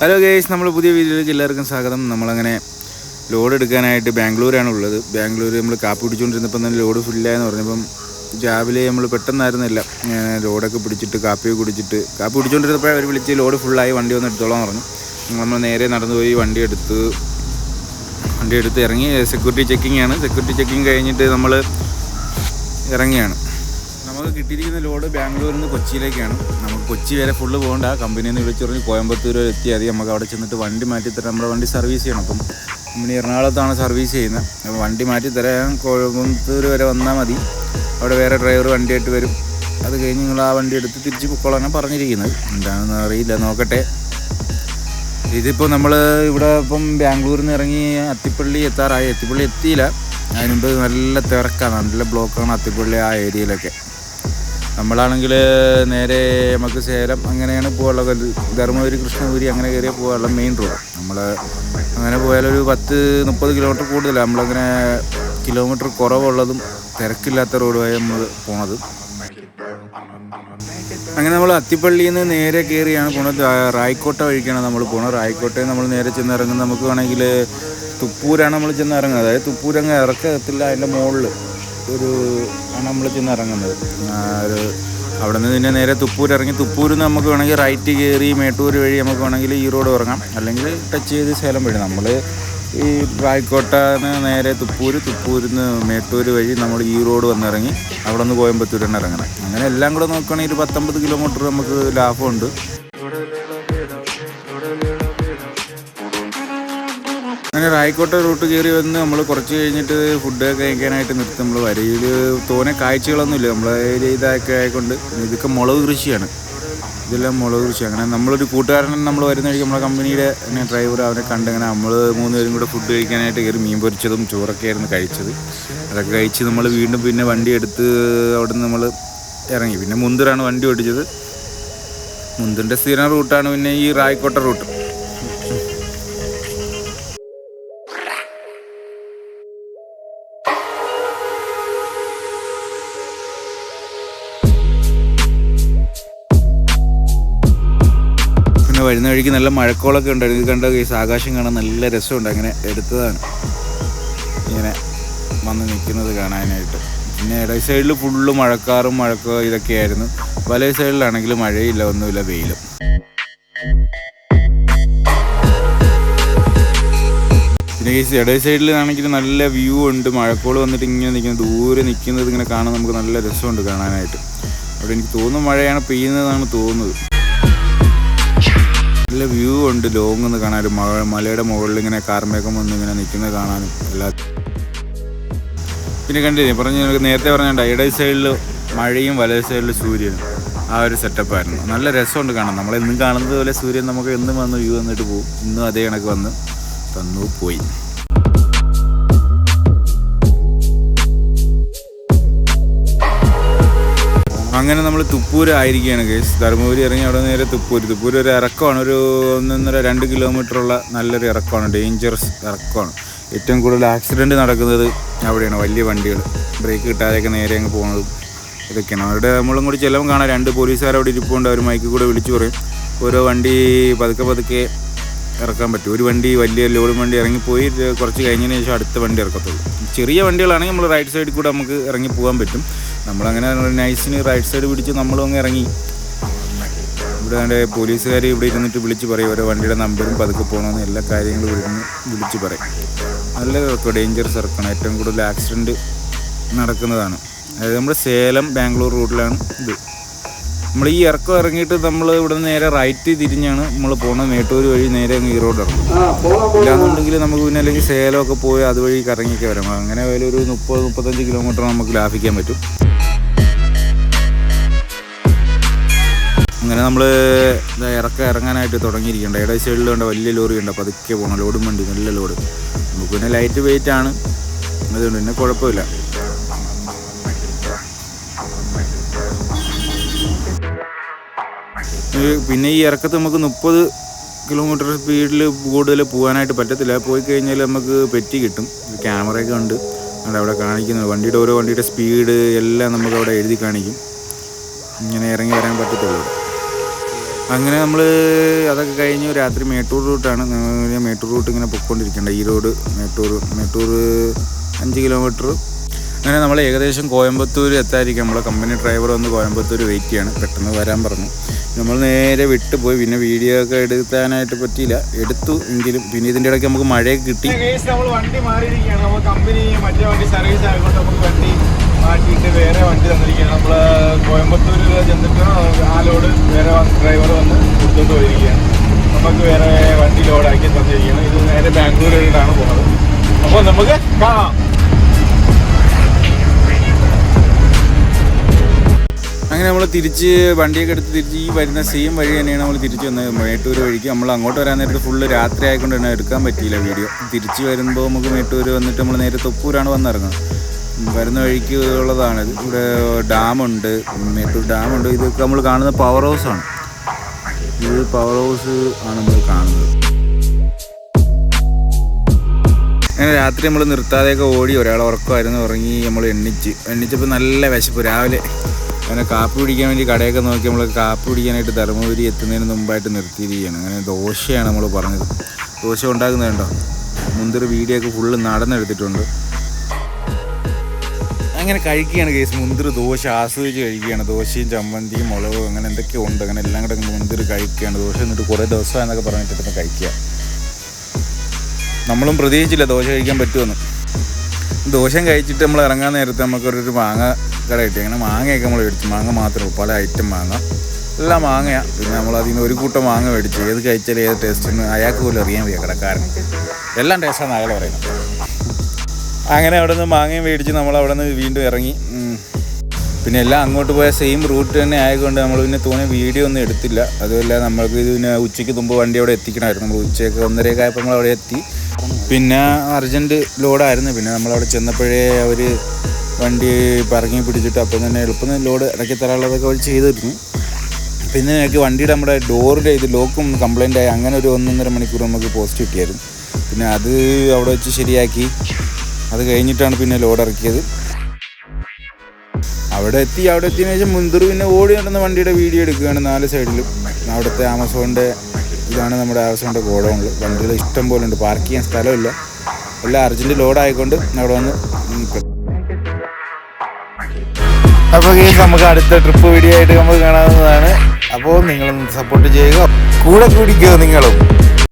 Hello guys നമ്മൾ പുതിയ വീഡിയോയിലേക്ക് എല്ലാവർക്കും സ്വാഗതം. നമ്മളങ്ങനെ ലോഡ് എടുക്കാനായിട്ട് ബാംഗ്ലൂരാണ് ഉള്ളത്. ബാംഗ്ലൂർ നമ്മൾ കാപ്പി പിടിച്ചുകൊണ്ടിരുന്നപ്പം തന്നെ ലോഡ് ഫുള്ളായെന്ന് പറഞ്ഞപ്പം രാവിലെ നമ്മൾ പെട്ടെന്നായിരുന്നില്ല. ലോഡൊക്കെ പിടിച്ചിട്ട് കാപ്പി കുടിച്ചിട്ട് കാപ്പി പിടിച്ചുകൊണ്ടിരുന്നപ്പോൾ അവർ വിളിച്ച് ലോഡ് ഫുള്ളായി വണ്ടി ഒന്ന് എടുത്തോളാം പറഞ്ഞു. നമ്മൾ നേരെ നടന്നുപോയി വണ്ടി എടുത്ത് വണ്ടി എടുത്ത് ഇറങ്ങി. സെക്യൂരിറ്റി ചെക്കിംഗ് ആണ്. സെക്യൂരിറ്റി ചെക്കിംഗ് കഴിഞ്ഞിട്ട് നമ്മൾ ഇറങ്ങിയാണ്. നമുക്ക് കിട്ടിയിരിക്കുന്ന ലോഡ് ബാംഗ്ലൂരിൽ നിന്ന് കൊച്ചിയിലേക്കാണ്. നമുക്ക് കൊച്ചി വരെ ഫുള്ള് പോകണ്ട. കമ്പനിയിൽ നിന്ന് വിളിച്ചിറങ്ങി കോയമ്പത്തൂർ എത്തിയാൽ മതി. നമുക്ക് അവിടെ ചെന്നിട്ട് വണ്ടി മാറ്റി തരാം. നമ്മുടെ വണ്ടി സർവീസ് ചെയ്യണം. അപ്പം കമ്പനി എറണാകുളത്താണ് സർവീസ് ചെയ്യുന്നത്. അപ്പം വണ്ടി മാറ്റി തരാൻ കോയമ്പത്തൂർ വരെ വന്നാൽ മതി. അവിടെ വേറെ ഡ്രൈവർ വണ്ടിയായിട്ട് വരും. അത് കഴിഞ്ഞ് നിങ്ങൾ ആ വണ്ടി എടുത്ത് തിരിച്ച് പൊക്കോളാണ് പറഞ്ഞിരിക്കുന്നത്. എന്താണെന്ന് അറിയില്ല. നോക്കട്ടെ. ഇതിപ്പോൾ നമ്മൾ ഇവിടെ ഇപ്പം ബാംഗ്ലൂരിൽ നിന്ന് ഇറങ്ങി അത്തിപ്പള്ളി എത്താറായി. അത്തിപ്പള്ളി എത്തിയില്ല. അതിന് മുമ്പ് നല്ല തിരക്കാണ്. നല്ല ബ്ലോക്കാണ് അത്തിപ്പള്ളി ആ ഏരിയയിലൊക്കെ. നമ്മളാണെങ്കിൽ നേരെ നമുക്ക് സേലം അങ്ങനെയാണ് പോകാനുള്ളത്. ധർമ്മപുരി കൃഷ്ണപുരി അങ്ങനെ കയറിയ പോകാനുള്ള മെയിൻ റോഡ് നമ്മൾ അങ്ങനെ പോയാലൊരു പത്ത് മുപ്പത് കിലോമീറ്റർ കൂടുതലാണ് നമ്മളങ്ങനെ കിലോമീറ്റർ കുറവുള്ളതും തിരക്കില്ലാത്ത റോഡുമായി നമ്മൾ പോണത്. അങ്ങനെ നമ്മൾ അത്തിപ്പള്ളിയിൽ നിന്ന് നേരെ കയറിയാണ് പോണത്. റായിക്കോട്ട വഴിക്കാണ് നമ്മൾ പോണത്. റായിക്കോട്ടയിൽ നമ്മൾ നേരെ ചെന്ന് ഇറങ്ങുന്നത് നമുക്ക് വേണമെങ്കിൽ തുപ്പൂരാണ് നമ്മൾ ചെന്ന് ഇറങ്ങുന്നത് അതായത് തുപ്പൂരങ്ങ് ഇറക്കത്തില്ല അതിന്റെ മുകളിൽ ഒരു ആണ് നമ്മൾ ചെന്ന് ഇറങ്ങുന്നത് ഒരു അവിടെ നിന്ന് പിന്നെ നേരെ തുപ്പൂർ ഇറങ്ങി തുപ്പൂരിൽ നിന്ന് നമുക്ക് വേണമെങ്കിൽ റൈറ്റ് കയറി മേട്ടൂർ വഴി നമുക്ക് വേണമെങ്കിൽ ഈ റോഡ് ഇറങ്ങാം. അല്ലെങ്കിൽ ടച്ച് ചെയ്ത് സേലം വഴി. നമ്മൾ ഈ റായ്ക്കോട്ടന്ന് നേരെ തുപ്പൂർ തുപ്പൂരിൽ നിന്ന് മേട്ടൂർ വഴി നമ്മൾ ഈ റോഡ് വന്നിറങ്ങി അവിടെ നിന്ന് കോയമ്പത്തൂരാണ് ഇറങ്ങണം അങ്ങനെ എല്ലാം കൂടെ നോക്കുകയാണെങ്കിൽ ഒരു പത്തൊമ്പത് കിലോമീറ്റർ നമുക്ക് ലാഭമുണ്ട്. അങ്ങനെ റായിക്കോട്ടെ റൂട്ട് കയറി വന്ന് നമ്മൾ കുറച്ച് കഴിഞ്ഞിട്ട് ഫുഡ് കഴിക്കാനായിട്ട് നിർത്തും. നമ്മൾ വരയിൽ തോനെ കാഴ്ചകളൊന്നുമില്ല നമ്മളെ ഇതൊക്കെ ആയിക്കൊണ്ട് ഇതൊക്കെ മുളക് കൃഷിയാണ്. ഇതെല്ലാം മുളക് കൃഷി അങ്ങനെ നമ്മളൊരു കൂട്ടുകാരൻ നമ്മൾ വരുന്ന വഴിക്ക് നമ്മളെ കമ്പനിയുടെ ഡ്രൈവർ അവനെ കണ്ട് അങ്ങനെ നമ്മൾ മൂന്ന് പേരും കൂടെ ഫുഡ് കഴിക്കാനായിട്ട് കയറി മീൻ പൊരിച്ചതും ചോറൊക്കെ ആയിരുന്നു കഴിച്ചത്. അതൊക്കെ കഴിച്ച് നമ്മൾ വീണ്ടും പിന്നെ വണ്ടി എടുത്ത് അവിടെ നമ്മൾ ഇറങ്ങി. പിന്നെ മുന്തിറാണ് വണ്ടി ഓടിച്ചത്. മുന്തിന്റെ സ്ഥിരം റൂട്ടാണ് പിന്നെ ഈ റായിക്കോട്ട റൂട്ട്. വരുന്ന വഴിക്ക് നല്ല മഴക്കോളൊക്കെ ഉണ്ടായിരുന്നു. ഇത് കണ്ട? കേസ് ആകാശം കാണാൻ നല്ല രസമുണ്ട്. അങ്ങനെ എടുത്തതാണ്. ഇങ്ങനെ വന്ന് നിൽക്കുന്നത് കാണാനായിട്ട്. പിന്നെ ഇട സൈഡിൽ ഫുള്ള് മഴക്കാറും മഴക്കോ ഇതൊക്കെയായിരുന്നു വലയ സൈഡിലാണെങ്കിൽ മഴയില്ല ഒന്നുമില്ല വെയിലും. പിന്നെ കേസ് ഇട സൈഡിലാണെങ്കിൽ നല്ല വ്യൂ ഉണ്ട്. മഴക്കോൾ വന്നിട്ട് ഇങ്ങനെ നിൽക്കുന്നത് ദൂരെ നിൽക്കുന്നത് ഇങ്ങനെ കാണാൻ നമുക്ക് നല്ല രസമുണ്ട് കാണാനായിട്ട്. അവിടെ എനിക്ക് തോന്നുന്നു മഴയാണ് പെയ്യുന്നതെന്നാണ് തോന്നുന്നത്. നല്ല വ്യൂ ഉണ്ട്. ലോങ് ഒന്ന് കാണാനും മഴ മലയുടെ മുകളിൽ ഇങ്ങനെ കാർമേഘം വന്ന് ഇങ്ങനെ നിൽക്കുന്നത് കാണാനും എല്ലാ പിന്നെ കണ്ടില്ലേ പറഞ്ഞു നേരത്തെ പറഞ്ഞ ഇടത് സൈഡിൽ മഴയും വലത് സൈഡിൽ സൂര്യനും. ആ ഒരു സെറ്റപ്പായിരുന്നു നല്ല രസമുണ്ട് കാണാൻ. നമ്മൾ എന്നും കാണുന്നത് പോലെ സൂര്യൻ നമുക്ക് എന്നും വന്ന് വ്യൂ വന്നിട്ട് പോകും ഇന്നും അതേ കണക്ക് വന്ന് തന്നു പോയി. അങ്ങനെ നമ്മൾ തുപ്പൂർ ആയിരിക്കുകയാണ് കേസ് ധർമ്മപുരി ഇറങ്ങി അവിടെ നേരെ തുപ്പൂര്. തുപ്പൂര് ഒരു ഇറക്കമാണ്. ഒരു ഒന്നൊന്നര രണ്ട് കിലോമീറ്ററുള്ള നല്ലൊരു ഇറക്കമാണ്. ഡേഞ്ചറസ് ഇറക്കമാണ്. ഏറ്റവും കൂടുതൽ ആക്സിഡന്റ് നടക്കുന്നത് അവിടെയാണ്. വലിയ വണ്ടികൾ ബ്രേക്ക് കിട്ടാതെയൊക്കെ നേരെ അങ്ങ് പോകുന്നതും ഇതൊക്കെയാണ്. അവരുടെ നമ്മളും കൂടി ചെല്ലുമ്പോൾ കാണാം. രണ്ട് പോലീസുകാർ അവിടെ ഇരിപ്പുണ്ട്. അവർ മൈക്കിൽ കൂടെ വിളിച്ചു പറയും. ഓരോ വണ്ടി പതുക്കെ പതുക്കെ ഇറക്കാൻ പറ്റും. ഒരു വണ്ടി വലിയ ലോഡ് വണ്ടി ഇറങ്ങിപ്പോയി കുറച്ച് കഴിഞ്ഞതിന് ശേഷം അടുത്ത വണ്ടി ഇറക്കത്തുള്ളൂ. ചെറിയ വണ്ടികളാണെങ്കിൽ നമ്മൾ റൈറ്റ് സൈഡിൽ കൂടെ നമുക്ക് ഇറങ്ങി പോകാൻ പറ്റും. നമ്മളങ്ങനെ നൈസിന് റൈറ്റ് സൈഡ് പിടിച്ച് നമ്മളും അങ്ങ് ഇറങ്ങി. ഇവിടെ എന്റെ പോലീസുകാർ ഇവിടെ ഇരുന്നിട്ട് വിളിച്ച് പറയും ഓരോ വണ്ടിയുടെ നമ്പറും പതുക്കെ പോകണമെന്ന് എല്ലാ കാര്യങ്ങളും ഇവിടുന്ന് വിളിച്ച് പറയും. നല്ല ഇറക്കം ഡേഞ്ചറസ് ഇറക്കണം ഏറ്റവും കൂടുതൽ ആക്സിഡന്റ് നടക്കുന്നതാണ്. അതായത് നമ്മുടെ സേലം ബാംഗ്ലൂർ റൂട്ടിലാണ് ഇത്. നമ്മൾ ഈ ഇറക്കം ഇറങ്ങിയിട്ട് നമ്മൾ ഇവിടെ നേരെ റൈറ്റ് തിരിഞ്ഞാണ് നമ്മൾ പോകുന്നത് മേട്ടൂർ വഴി നേരെ അങ്ങ് ഈ റോഡ് ഇറങ്ങും ഇല്ലാന്നുണ്ടെങ്കിൽ നമുക്ക് പിന്നെ അല്ലെങ്കിൽ സേലമൊക്കെ പോയി അതുവഴി കറങ്ങിയൊക്കെ വരാം. അങ്ങനെ പോയാലും ഒരു മുപ്പത് മുപ്പത്തഞ്ച് കിലോമീറ്റർ നമുക്ക് ലാഭിക്കാൻ പറ്റും. അങ്ങനെ നമ്മൾ ഇറക്കം ഇറങ്ങാനായിട്ട് തുടങ്ങിയിരിക്കേണ്ട. ഇട സൈഡിൽ കണ്ട വലിയ ലോറി ഉണ്ട് പതുക്കെ പോകണം ലോഡും വണ്ടി നല്ല ലോഡ്. നമുക്ക് പിന്നെ ലൈറ്റ് വെയിറ്റ് ആണ്. അതുകൊണ്ട് പിന്നെ കുഴപ്പമില്ല. പിന്നെ ഈ ഇറക്കത്ത് നമുക്ക് മുപ്പത് കിലോമീറ്റർ സ്പീഡിൽ കൂടുതൽ പോകാനായിട്ട് പറ്റത്തില്ല. പോയി കഴിഞ്ഞാൽ നമുക്ക് പെറ്റി കിട്ടും. ക്യാമറയൊക്കെ ഉണ്ട്. അവിടെ അവിടെ കാണിക്കുന്നത് വണ്ടിയുടെ ഓരോ വണ്ടിയുടെ സ്പീഡ് എല്ലാം നമുക്ക് അവിടെ എഴുതി കാണിക്കും. ഇങ്ങനെ ഇറങ്ങി വരാൻ പറ്റത്തുള്ളൂ. അങ്ങനെ നമ്മൾ അതൊക്കെ കഴിഞ്ഞ് രാത്രി മേട്ടൂർ റൂട്ടാണ്. മേട്ടൂർ റൂട്ട് ഇങ്ങനെ പൊയ്ക്കൊണ്ടിരിക്കേണ്ട. ഈ റോഡ് മേട്ടൂർ മേട്ടൂർ അഞ്ച് കിലോമീറ്റർ അങ്ങനെ നമ്മൾ ഏകദേശം കോയമ്പത്തൂർ എത്താതിരിക്കും നമ്മളെ കമ്പനി ഡ്രൈവർ വന്ന് കോയമ്പത്തൂർ വെയിറ്റ് ചെയ്യാണ്. പെട്ടെന്ന് വരാൻ പറഞ്ഞു. നമ്മൾ നേരെ വിട്ടു പോയി. പിന്നെ വീഡിയോ ഒക്കെ എടുക്കാനായിട്ട് പറ്റിയില്ല. എടുത്തു എങ്കിലും പിന്നെ ഇതിന്റെ ഇടയ്ക്ക് നമുക്ക് മഴയൊക്കെ കിട്ടി. നമ്മൾ വണ്ടി മാറിയിരിക്കുകയാണ്. നമ്മൾ കമ്പനി മറ്റേ വണ്ടി സർവീസ് ആയതുകൊണ്ട് നമുക്ക് വണ്ടി മാറ്റിയിട്ട് വേറെ വണ്ടി തന്നിരിക്കുകയാണ്. നമ്മൾ കോയമ്പത്തൂർ ചെന്നിട്ട് ആലോട് വേറെ ഡ്രൈവർ വന്ന് കൊടുത്തോണ്ട് പോയിരിക്കുകയാണ്. നമുക്ക് വേറെ വണ്ടി ലോഡാക്കി തന്നിരിക്കുകയാണ്. ഇത് നേരെ ബാംഗ്ലൂരിലാണ് പോകുന്നത് അപ്പോൾ നമുക്ക് കാണാം. അങ്ങനെ നമ്മൾ തിരിച്ച് വണ്ടിയൊക്കെ എടുത്ത് തിരിച്ച് ഈ വരുന്ന സെയിം വഴി തന്നെയാണ് നമ്മൾ തിരിച്ച് വന്നത്. മേട്ടൂർ വഴിക്ക്. നമ്മൾ അങ്ങോട്ട് വരാൻ നേരത്ത് ഫുള്ള് രാത്രി ആയിക്കൊണ്ട് തന്നെ എടുക്കാൻ പറ്റിയില്ല വീഡിയോ തിരിച്ച് വരുമ്പോൾ നമുക്ക് മേട്ടൂർ വന്നിട്ട് നമ്മൾ നേരെ തൊപ്പൂരാണ് വന്നിറങ്ങുന്നത്. വരുന്ന വഴിക്ക് ഉള്ളതാണ്. ഇവിടെ ഡാമുണ്ട് മേട്ടൂർ ഡാമുണ്ട് ഇതൊക്കെ നമ്മൾ കാണുന്ന പവർ ഹൗസാണ് ഇത് പവർ ഹൗസ് ആണ് നമ്മൾ കാണുന്നത്. അങ്ങനെ രാത്രി നമ്മൾ നിർത്താതെയൊക്കെ ഓടി ഒരാൾ ഉറക്കമായിരുന്നു. ഉറങ്ങി നമ്മൾ എണ്ണിച്ച്. എണ്ണിച്ചപ്പോൾ നല്ല വിശപ്പ്. രാവിലെ അങ്ങനെ കാപ്പി പിടിക്കാൻ വേണ്ടി കടയൊക്കെ നോക്കി നമ്മൾ കാപ്പി പിടിക്കാനായിട്ട് ധർമ്മപുരി എത്തുന്നതിന് മുമ്പായിട്ട് നിർത്തിയിരിക്കുകയാണ്. അങ്ങനെ ദോശയാണ് നമ്മൾ പറഞ്ഞത്. ദോശ ഉണ്ടാക്കുന്നുണ്ടോ? മുന്തിരി വീഡിയോ ഒക്കെ ഫുള്ള് നടന്നെടുത്തിട്ടുണ്ട്. അങ്ങനെ കഴിക്കുകയാണ് കേസ് മുന്തിരി ദോശ ആസ്വദിച്ച് കഴിക്കുകയാണ്. ദോശയും ചമ്മന്തിയും മുളകും അങ്ങനെ എന്തൊക്കെയോ ഉണ്ട്. അങ്ങനെ എല്ലാം കൂടെ മുന്തിരി കഴിക്കുകയാണ്. ദോശ എന്നിട്ട് കുറേ ദിവസം എന്നൊക്കെ പറഞ്ഞിട്ട് കഴിക്കുക. നമ്മളും പ്രതീക്ഷിച്ചില്ല ദോശ കഴിക്കാൻ പറ്റുമെന്ന്. ദോശം കഴിച്ചിട്ട് നമ്മൾ ഇറങ്ങാൻ നേരത്തെ നമുക്കൊരു മാങ്ങ കട അങ്ങനെ മാങ്ങയൊക്കെ നമ്മൾ മേടിച്ചു മാങ്ങ മാത്രമേ പല ഐറ്റം മാങ്ങ. എല്ലാം മാങ്ങയാണ് പിന്നെ നമ്മൾ അതിൽ നിന്ന് ഒരു കൂട്ടം മാങ്ങ മേടിച്ചു ഏത് കഴിച്ചാലും ഏത് ടേസ്റ്റ് എന്ന് അയാൾക്ക് പോലും അറിയാൻ വയ്യ കടക്കാരൻ എല്ലാം ടേസ്റ്റാണ് അയാൾ പറയുന്നത്. അങ്ങനെ അവിടെ നിന്ന് മാങ്ങയും മേടിച്ച് നമ്മൾ അവിടെ നിന്ന് വീണ്ടും ഇറങ്ങി. പിന്നെ എല്ലാം അങ്ങോട്ട് പോയ സെയിം റൂട്ട് തന്നെ ആയതുകൊണ്ട് നമ്മൾ പിന്നെ തോന്നിയ വീഡിയോ ഒന്നും എടുത്തില്ല. അതുമല്ല നമ്മൾക്ക് പിന്നെ ഉച്ചയ്ക്ക് മുമ്പ് വണ്ടി അവിടെ എത്തിക്കണമായിരുന്നു. നമ്മൾ ഉച്ചയൊക്കെ ഒന്നരയൊക്കെ ആയപ്പോൾ നമ്മൾ അവിടെ എത്തി. പിന്നെ അർജന്റ് ലോഡായിരുന്നു പിന്നെ നമ്മൾ അവിടെ ചെന്നപ്പോഴേ അവർ വണ്ടി പറങ്ങി പിടിച്ചിട്ട് അപ്പം തന്നെ എളുപ്പം ലോഡ് ഇറക്കി തരാനുള്ളതൊക്കെ അവർ ചെയ്തിരുന്നു. പിന്നെ എനിക്ക് വണ്ടിയുടെ നമ്മുടെ ഡോറിന്റെ ഇത് ലോക്കും കംപ്ലൈന്റ് ആയി. അങ്ങനെ ഒരു ഒന്നൊന്നര മണിക്കൂർ നമുക്ക് പോസ്റ്റ് കിട്ടിയായിരുന്നു. പിന്നെ അത് അവിടെ വെച്ച് ശരിയാക്കി. അത് കഴിഞ്ഞിട്ടാണ് പിന്നെ ലോഡ് ഇറക്കിയത്. അവിടെ എത്തി അവിടെ എത്തിയതിനു ശേഷം മുന്തിർ പിന്നെ ഓടി നടന്ന വണ്ടിയുടെ വീഡിയോ എടുക്കുകയാണ് നാല് സൈഡിലും അവിടുത്തെ ആമസോണിന്റെ ഇതാണ് നമ്മുടെ ആമസോണിന്റെ ഗോഡൗണിൽ വണ്ടികൾ ഇഷ്ടം പോലെ ഉണ്ട്. പാർക്ക് ചെയ്യാൻ സ്ഥലമില്ല. എല്ലാം അർജന്റ് ലോഡ് ആയിക്കൊണ്ട് അവിടെ വന്ന് അപ്പോൾ ഗെയിംസ് നമുക്ക് അടുത്ത ട്രിപ്പ് വീഡിയോ ആയിട്ട് നമുക്ക് കാണാവുന്നതാണ്. അപ്പോൾ നിങ്ങളൊന്ന് സപ്പോർട്ട് ചെയ്യുക. കൂടെ കൂടിക്കോ നിങ്ങളും?